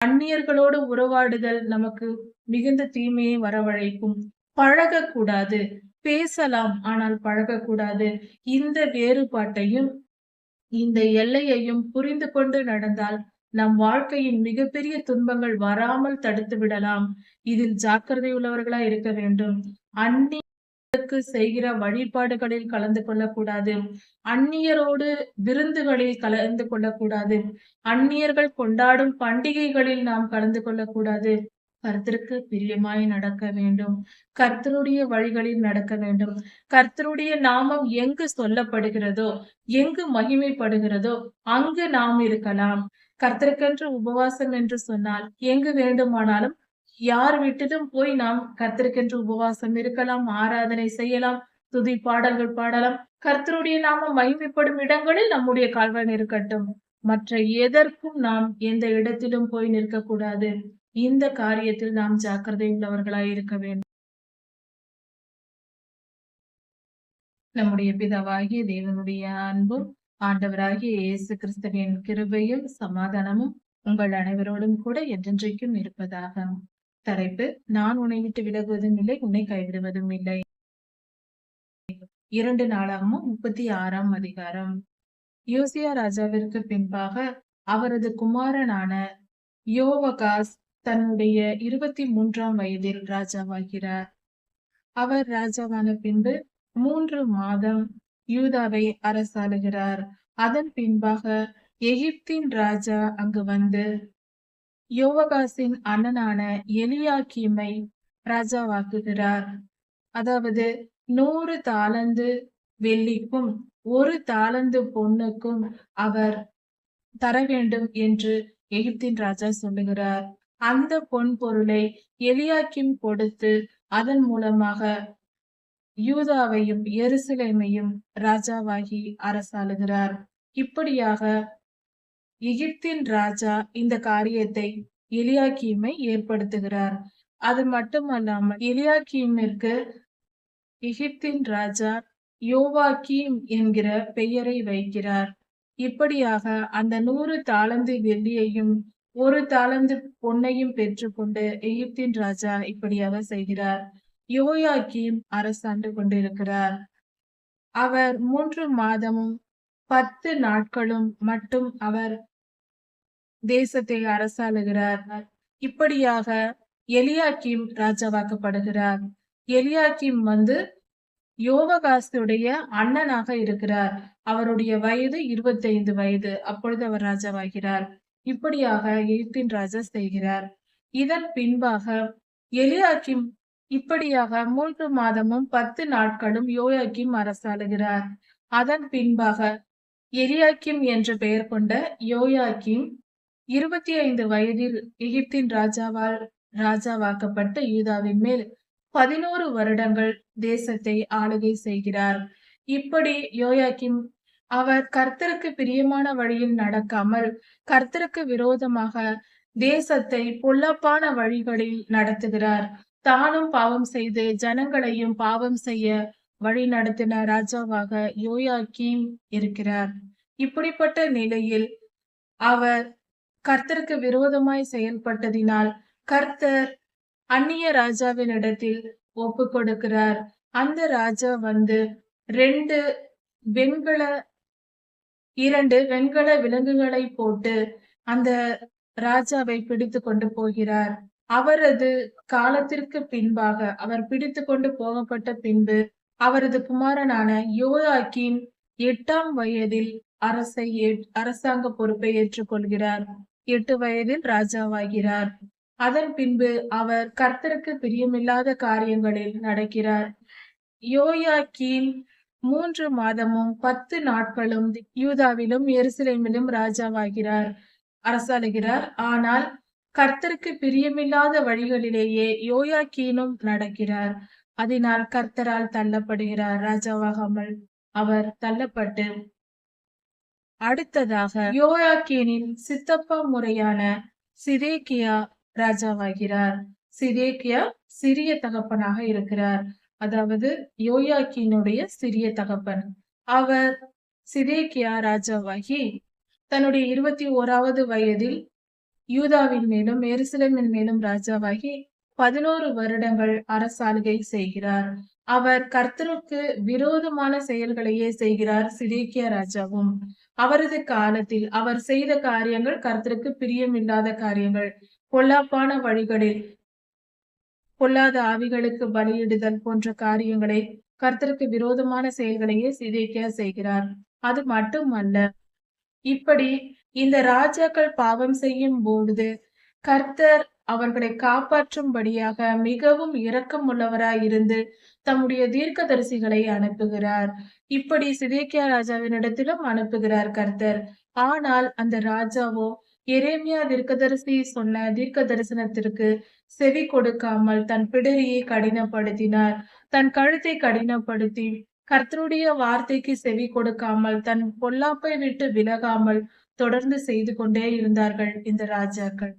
அந்நியர்களோடு உறவாடுதல் நமக்கு மிகுந்த தீமையை வரவழைக்கும். பழகக்கூடாது. பேசலாம் ஆனால் பழகக்கூடாது. இந்த வேறுபாட்டையும் இந்த எல்லையையும் புரிந்து கொண்டு நடந்தால் நம் வாழ்க்கையின் மிகப்பெரிய துன்பங்கள் வராமல் தடுத்து விடலாம் இதில் ஜாக்கிரதை உள்ளவர்களா இருக்க வேண்டும். அந்நியருக்கு செய்கிற வழிபாடுகளில் கலந்து கொள்ளக்கூடாது. அந்நியரோடு விருந்துகளில் கலந்து கொள்ளக்கூடாது. அந்நியர்கள் கொண்டாடும் பண்டிகைகளில் நாம் கலந்து கொள்ளக்கூடாது. கர்த்தருக்கு பிரியமாய் நடக்க வேண்டும். கர்த்தருடைய வழிகளில் நடக்க வேண்டும். கர்த்தருடைய நாமம் எங்கு சொல்லப்படுகிறதோ எங்கு மகிமைப்படுகிறதோ அங்கு நாம் இருக்கலாம். கர்த்தருக்கென்று உபவாசம் என்று சொன்னால் எங்கு வேண்டுமானாலும் யார் விட்டதும் போய் நாம் கர்த்தருக்கென்று உபவாசம் இருக்கலாம் ஆராதனை செய்யலாம் துதி பாடல்கள் பாடலாம். கர்த்தருடைய நாமம் மகிமைப்படும் இடங்களில் நம்முடைய கால்வன் இருக்கட்டும் மற்ற எதற்கும் நாம் எந்த இடத்திலும் போய் நிற்கக்கூடாது. இந்த காரியத்தில் நாம் ஜாக்கிரதை உள்ளவர்களாய் இருக்க வேண்டும். நம்முடைய பிதாவாகிய தேவனுடைய அன்பும் ஆண்டவராகிய இயேசு கிறிஸ்துவின் கிருபையும் சமாதானமும் உங்கள் அனைவரோடும் கூட என்றென்றைக்கும் இருப்பதாக. தலைப்பு நான் உன்னை விட்டு விலகுவதும் இல்லை உன்னை கைவிடுவதும் இல்லை. இரண்டு நாளாகவும் முப்பத்தி ஆறாம் அதிகாரம். யோசியா ராஜாவிற்கு பின்பாக அவரது குமாரனான யோவகாஸ் தன்னுடைய இருபத்தி மூன்றாம் வயதில் ராஜாவாகிறார். அவர் ராஜாவான பின்பு மூன்று மாதம் யூதாவை அரசாளுகிறார். அதன் பின்பாக எகிப்தின் ராஜா அங்கு வந்து யோவகாசின் அண்ணனான எலியாக்கீமை ராஜாவாக்குகிறார். அதாவது நூறு தாளந்து வெள்ளிக்கும் ஒரு தாளந்து பொண்ணுக்கும் அவர் தர வேண்டும் என்று எகிப்தின் ராஜா சொல்லுகிறார். அந்த பொன் பொருளை எலியாக்கிம் கொடுத்து அதன் மூலமாக யூதாவையும் எருசலேமையும் ராஜாவாகி அரசாளுகிறார். இப்படியாக எகிப்தின் ராஜா இந்த காரியத்தை எலியாக்கீமை ஏற்படுத்துகிறார். அது மட்டுமல்லாமல் எலியாக்கீமிற்கு எகிப்தின் ராஜா யோவாக்கீம் என்கிற பெயரை வைக்கிறார். இப்படியாக அந்த நூறு தாளந்து வெள்ளியையும் ஒரு தாளந்து பொன்னையும் பெற்றுக்கொண்டு எகிப்தின் ராஜா இப்படியாக செய்கிறார். யோயாக்கீம் அரசாண்டு கொண்டிருக்கிறார். அவர் மூன்று மாதமும் பத்து நாட்களும் மட்டும் அவர் தேசத்தை அரசாளுகிறார். இப்படியாக எலியாக்கிம் ராஜாவாக்கப்படுகிறார். எலியாக்கிம் வந்து யோககாசுடைய அண்ணனாக இருக்கிறார். அவருடைய வயது இருபத்தைந்து வயது. அப்பொழுது அவர் ராஜாவாகிறார். இப்படியாக எகிப்தின் ராஜா செய்கிறார். இதன் பின்பாக எலியாக்கிம் இப்படியாக மூன்று மாதமும் பத்து நாட்களும் யோயாக்கிம் அரசாளுகிறார். அதன் பின்பாக எலியாக்கிம் என்ற பெயர் கொண்ட யோயாக்கிம் இருபத்தி ஐந்து வயதில் எகிப்தின் ராஜாவால் ராஜாவாக்கப்பட்ட யூதாவின் மேல் பதினோரு வருடங்கள் தேசத்தை ஆளுகை செய்கிறார். இப்படி யோயாக்கிம் அவர் கர்த்தருக்கு பிரியமான வழியில் நடக்காமல் கர்த்தருக்கு விரோதமாக தேசத்தை பொல்லப்பான வழிகளில் நடத்துகிறார். தானும் பாவம் செய்து ஜனங்களையும் பாவம் செய்ய வழி நடத்தின ராஜாவாக யோயாக்கீம் இருக்கிறார். இப்படிப்பட்ட நிலையில் அவர் கர்த்தருக்கு விரோதமாய் செயல்பட்டதினால் கர்த்தர் அந்நிய ராஜாவினிடத்தில் ஒப்பு கொடுக்கிறார் அந்த ராஜா வந்து ரெண்டு வெண்கல இரண்டு வெண்கல விலங்குகளை போட்டு அந்த ராஜாவை பிடித்து கொண்டு போகிறார். அவரது காலத்திற்கு பின்பாக அவர் பிடித்து கொண்டு போகப்பட்ட பின்பு அவரது குமாரனான யோயாக்கின் எட்டாம் வயதில் அரசை அரசாங்க பொறுப்பை ஏற்றுக்கொள்கிறார். எட்டு வயதில் ராஜாவாகிறார். அதன் பின்பு அவர் கர்த்தருக்கு பிரியமில்லாத காரியங்களில் நடக்கிறார். யோயாக்கீம் மூன்று மாதமும் பத்து நாட்களும் யூதாவிலும் எருசலேமிலும் ராஜாவாகிறார். அரசாளுகிறார் ஆனால் கர்த்தருக்கு பிரியமில்லாத வழிகளிலேயே யோயாக்கீனும் நடக்கிறார். அதனால் கர்த்தரால் தள்ளப்படுகிறார். ராஜாவாகாமல் அவர் தள்ளப்பட்டு அடுத்ததாக யோயாக்கீனின் சித்தப்பா முறையான சிதேக்கியா ராஜாவாகிறார். சிதேக்கியா சிறிய தகப்பனாக இருக்கிறார். அதாவது யோயாக்கினுடைய சிறிய தகப்பன். அவர் சிதேக்கியா ராஜாவாகி தன்னுடைய இருபத்தி ஓராவது வயதில் யூதாவின் மேலும் எருசலேமின் மேலும் ராஜாவாகி பதினோரு வருடங்கள் அரசாளுகை செய்கிறார். அவர் கர்த்தருக்கு விரோதமான செயல்களையே செய்கிறார் சிதேக்கியா ராஜாவும். அவரது காலத்தில் அவர் செய்த காரியங்கள் கர்த்தருக்கு பிரியமில்லாத காரியங்கள். பொல்லாப்பான வழிகளில் பொல்லாத ஆவிகளுக்கு பலியிடுதல் போன்ற காரியங்களை கர்த்தருக்கு விரோதமான செயல்களையே சிதைக்கியா செய்கிறார். அது மட்டுமல்ல இப்படி இந்த ராஜாக்கள் பாவம் செய்யும் பொழுது கர்த்தர் அவர்களை காப்பாற்றும்படியாக மிகவும் இரக்கம் உள்ளவராய் இருந்து தம்முடைய தீர்க்கதரிசிகளை அனுப்புகிறார். இப்படி சிதேக்கியா ராஜாவினிடத்திலும் அனுப்புகிறார் கர்த்தர். ஆனால் அந்த ராஜாவோ எரேமியா தீர்க்கதரிசி சொன்ன தீர்க்க தரிசனத்திற்கு செவி கொடுக்காமல் தன் பிடரியை கடினப்படுத்தினார். தன் கழுத்தை கடினப்படுத்தி கர்த்தருடைய வார்த்தைக்கு செவி கொடுக்காமல் தன் பொல்லாப்பை விட்டு விலகாமல் தொடர்ந்து செய்து கொண்டே இருந்தார்கள் இந்த ராஜாக்கள்.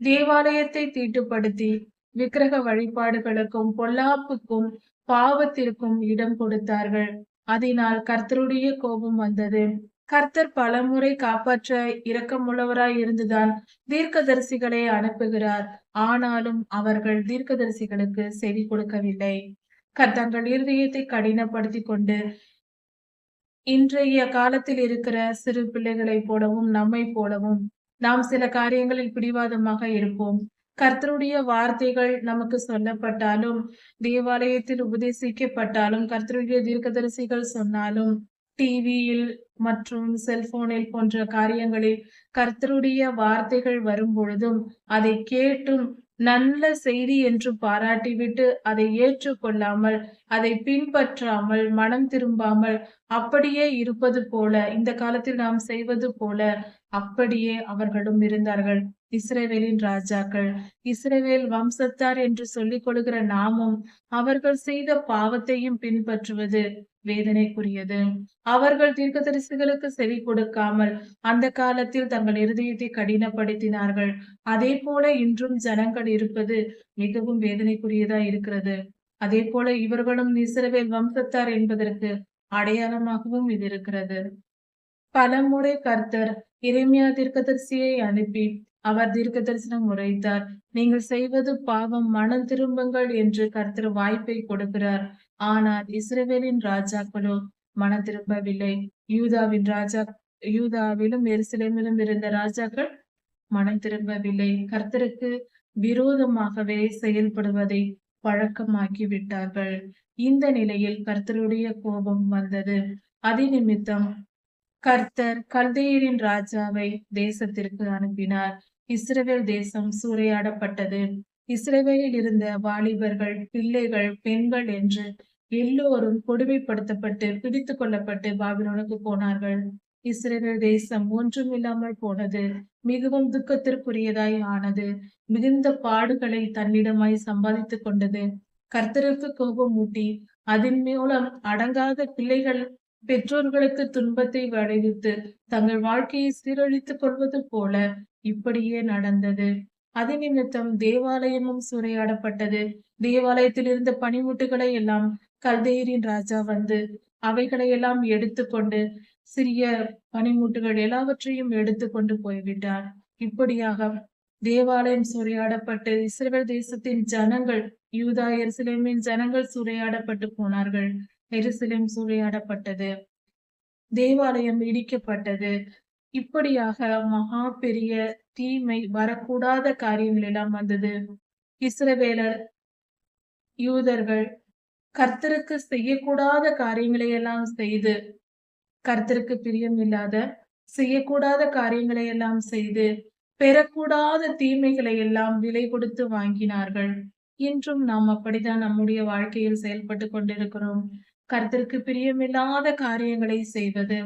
தேவாலயத்தை தீட்டுப்படுத்தி விக்கிரக வழிபாடுகளுக்கும் பொல்லாப்புக்கும் பாவத்திற்கும் இடம் கொடுத்தார்கள். அதனால் கர்த்தருடைய கோபம் வந்தது. கர்த்தர் பலமுறை காப்பாற்ற இரக்கமுள்ளவராய் இருந்துதான் தீர்க்கதரிசிகளை அனுப்புகிறார். ஆனாலும் அவர்கள் தீர்க்கதரிசிகளுக்கு செவி கொடுக்கவில்லை. தங்கள் இருதயத்தை கடினப்படுத்தி கொண்டு இன்றைய காலத்தில் இருக்கிற சிறு பிள்ளைகளைப் போலவும் நம்மை போலவும் நாம் சில காரியங்களில் பிடிவாதமாக இருப்போம். கர்த்தருடைய வார்த்தைகள் நமக்கு சொல்லப்பட்டாலும் தேவாலயத்தில் உபதேசிக்கப்பட்டாலும் கர்த்தருடைய தீர்க்கதரிசிகள் சொன்னாலும் டிவியில் மற்றும் செல்போனில் போன்ற காரியங்களில் கர்த்தருடைய வார்த்தைகள் வரும் பொழுதும் அதை கேட்டும் நல்ல செய்தி என்று பாராட்டிவிட்டு அதை ஏற்றுக்கொள்ளாமல் அதை பின்பற்றாமல் மனம் திரும்பாமல் அப்படியே இருப்பது போல இந்த காலத்தில் நாம் செய்வது போல அப்படியே அவர்களும் இருந்தார்கள். இஸ்ரேவேலின் ராஜாக்கள் இஸ்ரேவேல் வம்சத்தார் என்று சொல்லிக் கொள்கிற நாமும் அவர்கள் செய்த பாவத்தையும் பின்பற்றுவது வேதனைக்குரியது. அவர்கள் தீர்க்கதரிசிகளுக்கு செவி கொடுக்காமல் அந்த காலத்தில் தங்கள் இருதயத்தை கடினப்படுத்தினார்கள். அதே போல இன்றும் ஜனங்கள் இருப்பது மிகவும் வேதனைக்குரியதா இருக்கிறது. அதே போல இவர்களும் இஸ்ரவேல் வம்சத்தார் என்பதற்கு அடையாளமாகவும் இது இருக்கிறது. பலமுறை கர்த்தர் இறைமையா தீர்க்கதரிசியை அனுப்பி அவர் தீர்க்க தரிசனம் உரைத்தார் நீங்கள் செய்வது பாவம் மனம் திரும்புங்கள் என்று கர்த்தர் வாய்ப்பை கொடுக்கிறார். ஆனால் இஸ்ரேவேலின் ராஜாக்களோ மனம் திரும்பவில்லை. யூதாவின் ராஜா யூதாவிலும் எருசலேமிலும் இருந்த ராஜாக்கள் மனம் திரும்பவில்லை. கர்த்தருக்கு விரோதமாகவே செயல்படுவதை பழக்கமாக்கி விட்டார்கள் இந்த நிலையில் கர்த்தருடைய கோபம் வந்தது. அதே நிமித்தம் கர்த்தர் கல்தேயரின் ராஜாவை தேசத்திற்கு அனுப்பினார். இஸ்ரேல் தேசம் சூறையாடப்பட்டது. இஸ்ரேவேலில் இருந்த வாலிபர்கள் பிள்ளைகள் பெண்கள் என்று எல்லோரும் கொடுமைப்படுத்தப்பட்டு பிடித்து கொள்ளப்பட்டு பாபிலோனுக்கு போனார்கள். இஸ்ரேல் தேசம் ஒன்றும் இல்லாமல் போனது. மிகவும் துக்கத்திற்குரியதாய் ஆனது. மிகுந்த பாடுகளை தன்னிடமாய் சம்பாதித்துக் கொண்டது. கர்த்தருக்கு கோபம் ஊட்டி அதன் மூலம் அடங்காத பிள்ளைகள் பெற்றோர்களுக்கு துன்பத்தை விளைவித்து தங்கள் வாழ்க்கையை சீரழித்துக் கொள்வது போல இப்படியே நடந்தது. அது நிமித்தம் தேவாலயமும் சூறையாடப்பட்டது. தேவாலயத்தில் இருந்த பனிமுட்டுகளை எல்லாம் கல்தேயரின் ராஜா வந்து அவைகளை எல்லாம் எடுத்துக்கொண்டு சிறிய பனிமுட்டுகள் எல்லாவற்றையும் எடுத்துக்கொண்டு போய்விட்டார். இப்படியாக தேவாலயம் சூறையாடப்பட்டு இஸ்ரேல் தேசத்தின் ஜனங்கள் யூதா எருசலேமின் ஜனங்கள் சூறையாடப்பட்டு போனார்கள். எருசலேம் சூறையாடப்பட்டது. தேவாலயம் இடிக்கப்பட்டது. இப்படியாக மகா பெரிய தீமை வரக்கூடாத காரியங்கள் எல்லாம் வந்தது. இஸ்ரவேலர் யூதர்கள் கர்த்தருக்கு செய்யக்கூடாத காரியங்களை எல்லாம் செய்து கர்த்தருக்கு பிரியம் இல்லாத செய்யக்கூடாத காரியங்களை எல்லாம் செய்து பெறக்கூடாத தீமைகளை எல்லாம் விலை கொடுத்து வாங்கினார்கள். இன்றும் நாம் அப்படிதான் நம்முடைய வாழ்க்கையில் செயல்பட்டு கொண்டிருக்கிறோம். கர்த்தருக்கு பிரியமில்லாத காரியங்களை செய்வது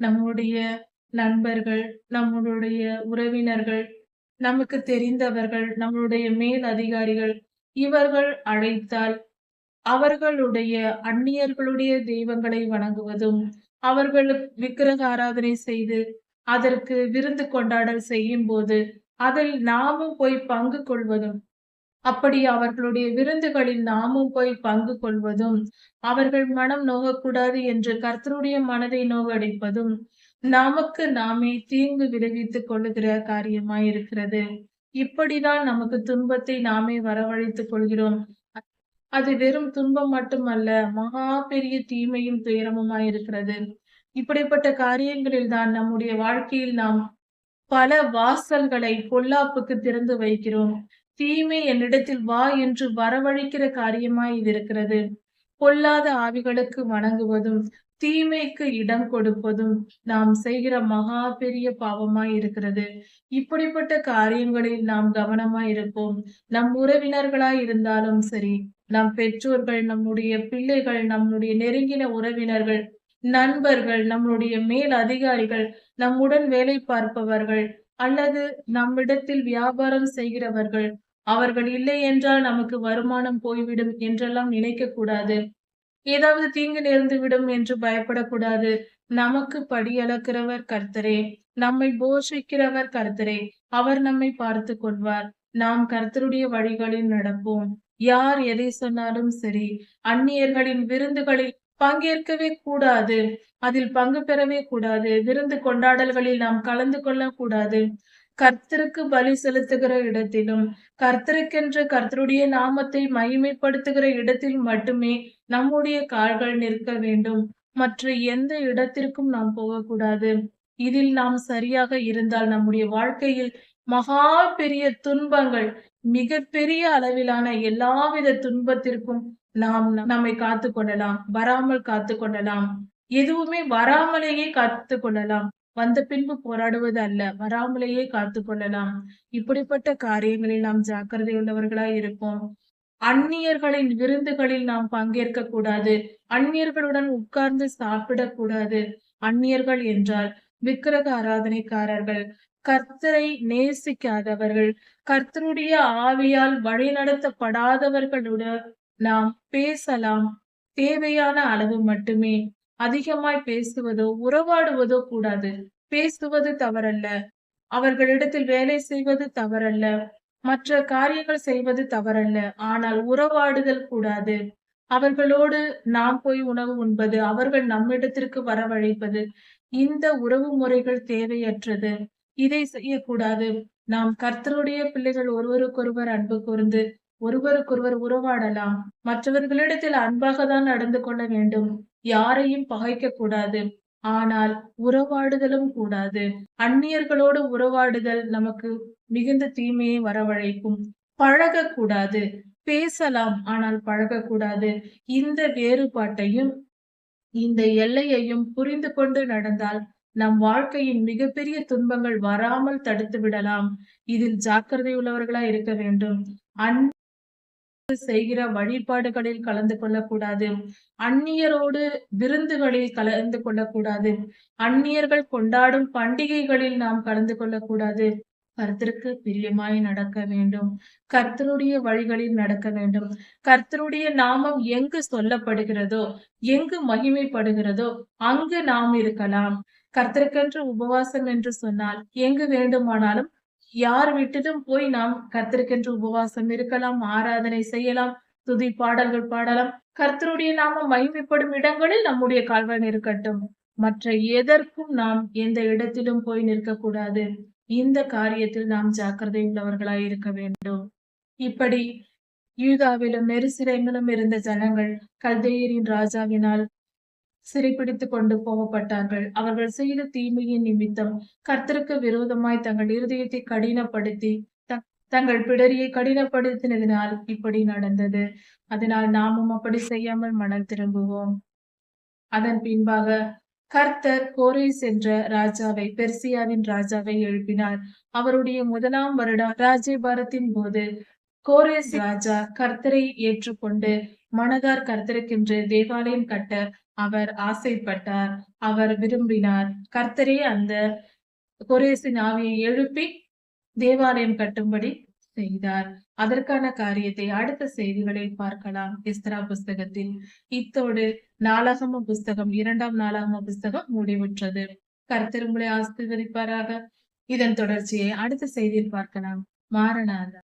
நம்முடைய நண்பர்கள் நம்மளுடைய உறவினர்கள் நமக்கு தெரிந்தவர்கள் நம்மளுடைய மேல் அதிகாரிகள் இவர்கள் அழைத்தால் அவர்களுடைய அந்நியர்களுடைய தெய்வங்களை வணங்குவதும் அவர்கள் விக்கிரக ஆராதனை செய்து அதற்கு விருந்து கொண்டாடல் செய்யும் போது அதில் நாமும் போய் பங்கு கொள்வதும் அப்படி அவர்களுடைய விருந்துகளில் நாமும் போய் பங்கு கொள்வதும் அவர்கள் மனம் நோகக்கூடாது என்று கர்த்தருடைய மனதை நோகடிப்பதும் நமக்கு நாமே தீங்கு விளைவித்துக் கொள்ளுகிற காரியமாய் இருக்கிறது இப்படிதான் நமக்கு துன்பத்தை நாமே வரவழைத்துக் கொள்கிறோம். அது வெறும் துன்பம் மட்டுமல்ல மகா பெரிய தீமையும் துயரமுமாய் இருக்கிறது இப்படிப்பட்ட காரியங்களில் தான் நம்முடைய வாழ்க்கையில் நாம் பல வாசல்களை பொல்லாப்புக்கு திறந்து வைக்கிறோம். தீமை என்னிடத்தில் வா என்று வரவழைக்கிற காரியமாய் இது இருக்கிறது. பொல்லாத ஆவிகளுக்கு வணங்குவதும் தீமைக்கு இடம் கொடுப்பதும் நாம் செய்கிற மகா பெரிய பாவமாய் இருக்கிறது. இப்படிப்பட்ட காரியங்களில் நாம் கவனமாய் இருப்போம். நம் உறவினர்களாய் இருந்தாலும் சரி நம் பெற்றோர்கள் நம்முடைய பிள்ளைகள் நம்முடைய நெருங்கின உறவினர்கள் நண்பர்கள் நம்முடைய மேல் அதிகாரிகள் நம்முடன் வேலை பார்ப்பவர்கள் அல்லது நம்மிடத்தில் வியாபாரம் செய்கிறவர்கள் அவர்கள் இல்லை என்றால் நமக்கு வருமானம் போய்விடும் என்றெல்லாம் நினைக்க கூடாது. ஏதாவது தீங்கு நேர்ந்து விடும் என்று பயப்படக்கூடாது. நமக்கு படி அளக்கிறவர் கர்த்தரே. நம்மை போஷிக்கிறவர் கர்த்தரே. அவர் நம்மை பார்த்து கொள்வார். நாம் கர்த்தருடைய வழிகளில் நடப்போம். யார் எதை சொன்னாலும் சரி அந்நியர்களின் விருந்துகளில் பங்கேற்கவே கூடாது. அதில் பங்கு பெறவே கூடாது. விருந்து கொண்டாடல்களில் நாம் கலந்து கொள்ள கூடாது கர்த்தருக்கு பலி செலுத்துகிற இடத்திலும் கர்த்தருக்கென்று கர்த்தருடைய நாமத்தை மகிமைப்படுத்துகிற இடத்தில் மட்டுமே நம்முடைய கால்கள் நிற்க வேண்டும். மற்ற எந்த இடத்திற்கும் நாம் போகக்கூடாது. இதில் நாம் சரியாக இருந்தால் நம்முடைய வாழ்க்கையில் மகா பெரிய துன்பங்கள் மிக பெரிய அளவிலான எல்லாவித துன்பத்திற்கும் நாம் நம்மை காத்து கொள்ளலாம் வராமல் காத்து கொள்ளலாம் எதுவுமே வராமலேயே காத்து கொள்ளலாம் வந்த பின்பு போராடுவது அல்ல. வராமலேயே காத்து கொள்ளலாம். இப்படிப்பட்ட காரியங்களில் நாம் ஜாக்கிரதை உள்ளவர்களாய் இருப்போம். அந்நியர்களின் விருந்துகளில் நாம் பங்கேற்க கூடாது. அந்நியர்களுடன் உட்கார்ந்து சாப்பிடக் கூடாது. அந்நியர்கள் என்றால் விக்கிரக ஆராதனைக்காரர்கள். கர்த்தரை நேசிக்காதவர்கள். கர்த்தருடைய ஆவியால் வழிநடத்தப்படாதவர்களுடன் நாம் பேசலாம். தேவையான அளவு மட்டுமே. அதிகமாய் பேசுவதோ உறவாடுவதோ கூடாது. பேசுவது தவறல்ல. அவர்களிடத்தில் வேலை செய்வது தவறல்ல. மற்ற காரியங்கள் செய்வது தவறல்ல. ஆனால் உறவாடுதல் கூடாது. அவர்களோடு நாம் போய் உணவு உண்பது அவர்கள் நம்மிடத்திற்கு வரவழைப்பது இந்த உறவு முறைகள் தேவையற்றது. இதை செய்யக்கூடாது. நாம் கர்த்தருடைய பிள்ளைகள் ஒருவருக்கொருவர் அன்பு கூர்ந்து ஒருவருக்கொருவர் உறவாடலாம். மற்றவர்களிடத்தில் அன்பாக தான் நடந்து கொள்ள வேண்டும். யாரையும் பகைக்க கூடாது. ஆனால் உறவாடுதலும் கூடாது. அந்நியர்களோடு உறவாடுதல் நமக்கு மிகுந்த தீமையை வரவழைக்கும். பழகக்கூடாது. பேசலாம் ஆனால் பழகக்கூடாது. இந்த வேறுபாட்டையும் இந்த எல்லையையும் புரிந்து கொண்டு நடந்தால் நம் வாழ்க்கையின் மிகப்பெரிய துன்பங்கள் வராமல் தடுத்து விடலாம். இதில் ஜாக்கிரதை உள்ளவர்களா இருக்க வேண்டும். அன் செய்கிற வழிபாடுகளில் கலந்து கொள்ளக்கூடாது. அந்நியரோடு விருந்துகளில் கலந்து கொள்ளக்கூடாது. அந்நியர்கள் கொண்டாடும் பண்டிகைகளில் நாம் கலந்து கொள்ளக்கூடாது. கர்த்தருக்கு பிரியமாய் நடக்க வேண்டும். கர்த்தருடைய வழிகளில் நடக்க வேண்டும். கர்த்தருடைய நாமம் எங்கு சொல்லப்படுகிறதோ எங்கு மகிமைப்படுகிறதோ அங்கு நாம் இருக்கலாம். கர்த்தருக்கென்று உபவாசம் என்று சொன்னால் எங்கு வேண்டுமானாலும் யார் விட்டதும் போய் நாம் கர்த்தருக்கென்று உபவாசம் இருக்கலாம் ஆராதனை செய்யலாம் துதி பாடல்கள் பாடலாம். கர்த்தருடைய நாம மகிமைப்படும் இடங்களில் நம்முடைய கால்வாய் இருக்கட்டும். மற்ற எதற்கும் நாம் எந்த இடத்திலும் போய் நிற்கக்கூடாது. இந்த காரியத்தில் நாம் ஜாக்கிரதை உள்ளவர்களாய் இருக்க வேண்டும். இப்படி யூதாவிலும் மெருசிலைமிலும் இருந்த ஜனங்கள் கல்தேயரின் ராஜாவினால் சிறைப்பிடித்துக் கொண்டு போகப்பட்டார்கள். அவர்கள் செய்த தீமையின் நிமித்தம் கர்த்தருக்கு விரோதமாய் தங்கள் இருதயத்தை கடினப்படுத்தி தங்கள் பிடரியை கடினப்படுத்தினதினால் இப்படி நடந்தது. அதனால் நாமும் அப்படி செய்யாமல் மனம் திரும்புவோம். அதன் பின்பாக கர்த்தர் கோரேஸ் என்ற ராஜாவை பெர்சியாவின் ராஜாவை எழுப்பினார். அவருடைய முதலாம் வருடம் ராஜ்யபாரத்தின் போது கோரேஸ் ராஜா கர்த்தரை ஏற்றுக்கொண்டு மனதார் கர்த்தருக்கென்று தேவாலயம் கட்ட அவர் ஆசைப்பட்டார் அவர் விரும்பினார். கர்த்தரே அந்த கொரேசின் ஆவியை எழுப்பி தேவாலயம் கட்டும்படி செய்தார். அதற்கான காரியத்தை அடுத்த செய்திகளில் பார்க்கலாம். இஸ்ரா புஸ்தகத்தில் இத்தோடு நாளாகம புஸ்தகம் இரண்டாம் நாளாகம புஸ்தகம் முடிவுற்றது. கர்த்தர் உங்களை ஆசிர்வதிப்பாராக. இதன் தொடர்ச்சியை அடுத்த செய்தியில் பார்க்கலாம். மாறனாதா